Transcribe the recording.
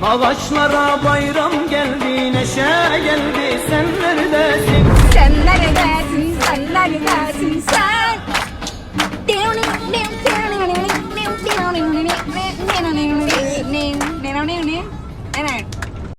Havaşlara bayram geldi, neşe geldi, sen neredesin? Sen neredesin, sen neredesin, sen? Evet.